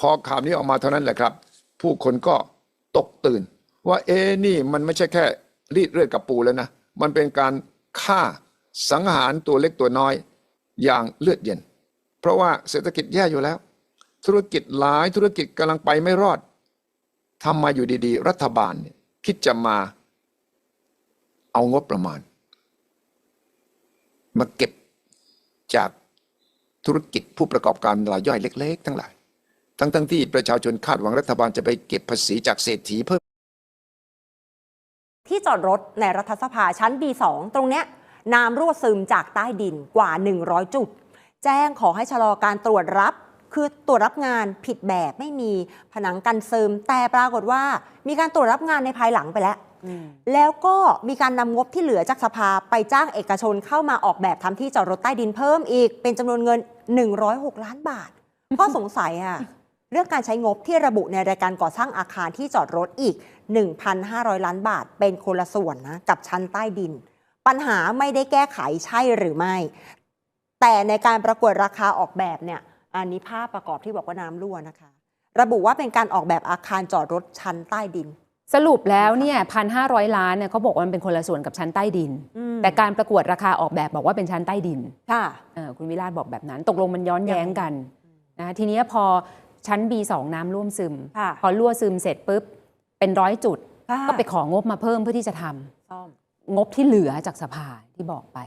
พอข่าวนี้ออกมาเท่านั้นแหละครับ ผู้คนก็ตกตื่น ว่าเอ๊นี่มันไม่ใช่แค่รีดเลือดกับปูแล้วนะ มันเป็นการฆ่าสังหารตัวเล็กตัวน้อยอย่างเลือดเย็น เพราะว่าเศรษฐกิจแย่อยู่แล้ว ธุรกิจหลายธุรกิจกำลังไปไม่รอดทำมาอยู่ดีๆ รัฐบาลคิดจะมาเอางบประมาณ มาเก็บจากธุรกิจผู้ประกอบการรายย่อยเล็ก ๆ ทั้งหลาย ทั้งๆที่ประชาชนคาดหวังรัฐบาลจะไปเก็บภาษีจากเศรษฐีเพิ่ม ที่จอดรถในรัฐสภาชั้น B2 ตรงเนี้ยน้ำรั่วซึมจากใต้ดินกว่า 100 จุด แจ้งขอให้ชะลอการตรวจรับคือตรวจรับงานผิดแบบไม่มีผนังกันซึม แต่ปรากฏว่ามีการตรวจรับงานในภายหลังไปแล้ว แล้วก็มีการนำงบที่เหลือจากสภาไปจ้างเอกชนเข้ามาออกแบบทำที่จอดรถใต้ดินเพิ่มอีกเป็นจำนวนเงิน 106 ล้านบาทก็สงสัยอะ เรื่องการใช้งบที่ระบุในรายการก่อสร้างอาคารที่จอดรถอีก 1,500 ล้านบาท เป็นคนละส่วนนะกับชั้นใต้ดิน ปัญหาไม่ได้แก้ไขใช่หรือไม่ แต่ในการประกวดราคาออกแบบเนี่ยอันนี้ภาพประกอบที่บอกว่าน้ำรั่วนะคะ ระบุว่าเป็นการออกแบบอาคารจอดรถชั้นใต้ดินสรุปแล้วเนี่ยพันห้าร้อยล้านเนี่ยเขาบอกว่ามันเป็นคนละส่วนกับชั้นใต้ดินอืมแต่การประกวดราคาออกแบบบอกว่าเป็นชั้นใต้ดิน ค่ะเออคุณวิราชบอกแบบนั้น ตกลงมันย้อนแย้งกันนะทีนี้พอ ชั้น B2 น้ำร่วมซึม ค่ะพอรั่วซึมเสร็จปุ๊บ เป็นร้อยจุด ค่ะ ก็ไปของงบมาเพิ่มเพื่อที่จะทำซ่อม งบที่เหลือจากสภาที่บอกไป